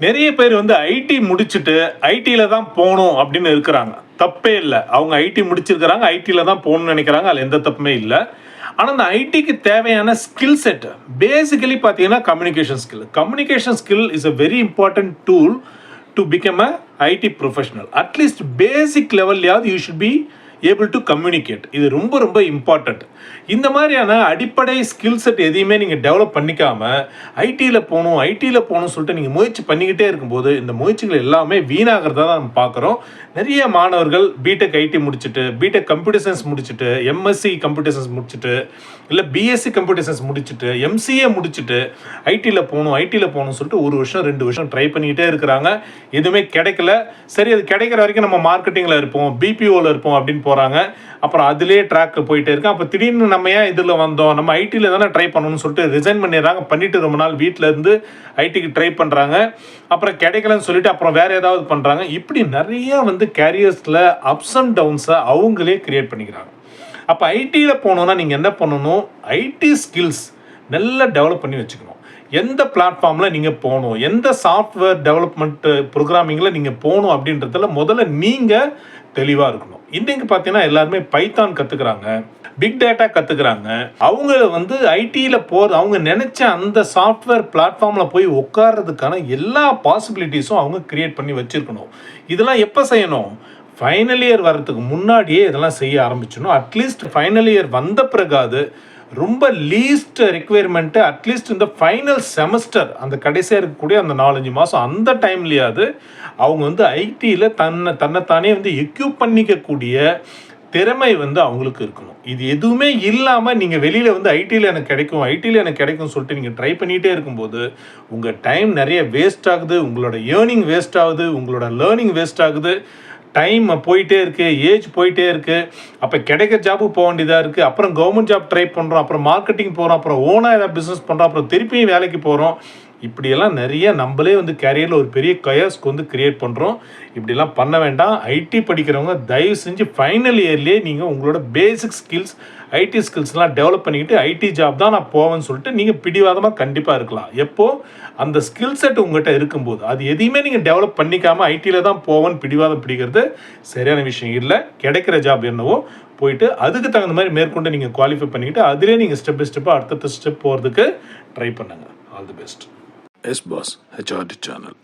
நிறைய பேர் வந்து ஐடி முடிச்சுட்டு ஐடியில் தான் போகணும் அப்படின்னு இருக்கிறாங்க. தப்பே இல்லை. அவங்க ஐடி முடிச்சிருக்கிறாங்க ஐடியில் தான் போகணும்னு நினைக்கிறாங்க அதில் எந்த தப்புமே இல்லை. ஆனால் அந்த ஐடிக்கு தேவையான ஸ்கில் செட் பேசிக்கலி பார்த்தீங்கன்னா communication skill communication skill is a very important tool to become a IT professional at least basic லெவல்லையாவது you should be able to communicate இது ரொம்ப ரொம்ப இம்பார்ட்டண்ட் இந்த மாதிரியான அடிப்படை ஸ்கில் செட் எதையுமே நீங்கள் டெவலப் பண்ணிக்காம ஐடியில் போகணும் ஐடியில் போகணும்னு சொல்லிட்டு நீங்கள் முயற்சி பண்ணிக்கிட்டே இருக்கும்போது இந்த முயற்சிகள் எல்லாமே வீணாகிறதா தான் நம்ம பார்க்குறோம். நிறைய மாணவர்கள் பிடெக் ஐடி முடிச்சுட்டு பிடெக் கம்ப்யூட்டர் சயின்ஸ் முடிச்சுட்டு எம்எஸ்சி கம்ப்யூட்டர் சயின்ஸ் முடிச்சுட்டு இல்லை பிஎஸ்சி கம்ப்யூட்டர் சயின்ஸ் முடிச்சுட்டு எம்சிஏ முடிச்சுட்டு ஐடியில் போகணும் ஐடியில் போகணும்னு சொல்லிட்டு ஒரு வருஷம் ரெண்டு வருஷம் ட்ரை பண்ணிக்கிட்டே இருக்கிறாங்க. எதுவுமே கிடைக்கல. சரி அது கிடைக்கிற வரைக்கும் நம்ம மார்க்கெட்டிங்கில் இருப்போம் பிபிஓவில் இருப்போம் அப்படின்னு போகிறாங்க அப்புறம் அதிலே ட்ராக்கு போயிட்டே இருக்கு. அப்போ திடீர்னு நம்ம ஏன் இதில் வந்தோம்? நம்ம ஐடியில் தானே ட்ரை பண்ணணும்னு சொல்லிட்டு ரிசைன் பண்ணிடுறாங்க. பண்ணிட்டு ரொம்ப நாள் வீட்டில் இருந்து ஐடிக்கு ட்ரை பண்ணுறாங்க அப்புறம் கிடைக்கலன்னு சொல்லிட்டு அப்புறம் வேறு ஏதாவது பண்ணுறாங்க இப்படி நிறைய வந்து கேரியர்ஸில் அப்ஸ் அண்ட் டவுன்ஸை அவங்களே கிரியேட் பண்ணிக்கிறாங்க. அப்போ ஐடியில் போனோன்னா நீங்கள் என்ன பண்ணணும்? ஐடி ஸ்கில்ஸ் நல்லா டெவலப் பண்ணி வச்சுக்கணும். எந்த பிளாட்ஃபார்மில் நீங்கள் போகணும்? எந்த சாஃப்ட்வேர் டெவலப்மெண்ட் ப்ரோக்ராமிங்கில் நீங்கள் போகணும் அப்படின்றதுல முதல்ல நீங்கள் தெளிவாக இருக்கணும். இன்றைக்கு பார்த்தீங்கன்னா எல்லாருமே பைத்தான் கற்றுக்குறாங்க பிக் டேட்டா கற்றுக்குறாங்க அவங்க வந்து ஐடியில் போகிற அவங்க நினச்ச அந்த சாஃப்ட்வேர் பிளாட்ஃபார்மில் போய் உட்கார்றதுக்கான எல்லா பாசிபிலிட்டிஸும் அவங்க கிரியேட் பண்ணி வச்சுருக்கணும். இதெல்லாம் எப்போ செய்யணும்? ஃபைனல் இயர் வர்றதுக்கு முன்னாடியே இதெல்லாம் செய்ய ஆரம்பிச்சிடணும். அட்லீஸ்ட் ஃபைனல் இயர் வந்த பிறகாது ரொம்ப லீஸ்ட் ரெக்குவயர்மெண்ட்டு அட்லீஸ்ட் இந்த ஃபைனல் செமஸ்டர் அந்த கடைசியாக இருக்கக்கூடிய அந்த நாலஞ்சு மாதம் அந்த டைம்லேயாவது அவங்க வந்து ஐடியில் தன்னை தன்னைத்தானே வந்து எக்யூப் பண்ணிக்கக்கூடிய திறமை வந்து அவங்களுக்கு இருக்கணும். இது எதுவுமே இல்லாமல் நீங்கள் வெளியில் வந்து ஐடியில் எனக்கு கிடைக்கும் ஐடியில் எனக்கு கிடைக்கும் சொல்லிட்டு நீங்கள் ட்ரை பண்ணிகிட்டே இருக்கும்போது உங்கள் டைம் நிறைய வேஸ்ட் ஆகுது உங்களோட ஏர்னிங் வேஸ்ட் ஆகுது உங்களோட லேர்னிங் வேஸ்ட் ஆகுது. டைம் போயிட்டே இருக்கு ஏஜ் போயிட்டே இருக்குது அப்போ கிடைக்கிற ஜாப்பு போக வேண்டியதாக இருக்குது அப்புறம் கவர்மெண்ட் ஜாப் ட்ரை பண்ணுறோம் அப்புறம் மார்க்கெட்டிங் போகிறோம் அப்புறம் ஓனாக ஏதாவது பிஸ்னஸ் பண்ணுறோம் அப்புறம் திருப்பியும் வேலைக்கு போகிறோம் இப்படியெல்லாம் நிறைய நம்மளே வந்து கேரியரில் ஒரு பெரிய கயர்ஸ்க்கு வந்து கிரியேட் பண்ணுறோம் இப்படிலாம் பண்ண வேண்டாம். ஐடி படிக்கிறவங்க தயவு செஞ்சு ஃபைனல் இயர்லேயே நீங்கள் உங்களோட பேசிக் ஸ்கில்ஸ் ஐடி ஸ்கில்ஸ்லாம் டெவலப் பண்ணிக்கிட்டு ஐடி ஜாப் தான் நான் போவேன்னு சொல்லிட்டு நீங்கள் பிடிவாதமாக கண்டிப்பாக இருக்கலாம். எப்போது அந்த ஸ்கில் செட் உங்கள்கிட்ட இருக்கும்போது. அது எதையுமே நீங்கள் டெவலப் பண்ணிக்காமல் ஐடியில் தான் போவேன்னு பிடிவாதம் பிடிக்கிறது சரியான விஷயம் இல்லை. கிடைக்கிற ஜாப் என்னவோ போயிட்டு அதுக்கு தகுந்த மாதிரி மேற்கொண்டு நீங்கள் குவாலிஃபை பண்ணிக்கிட்டு அதிலே நீங்கள் ஸ்டெப் பை ஸ்டெப்பாக அடுத்தடுத்த ஸ்டெப் போகிறதுக்கு ட்ரை பண்ணுங்கள் ஆல் தி பெஸ்ட் էս բաս հջարդի չանըլ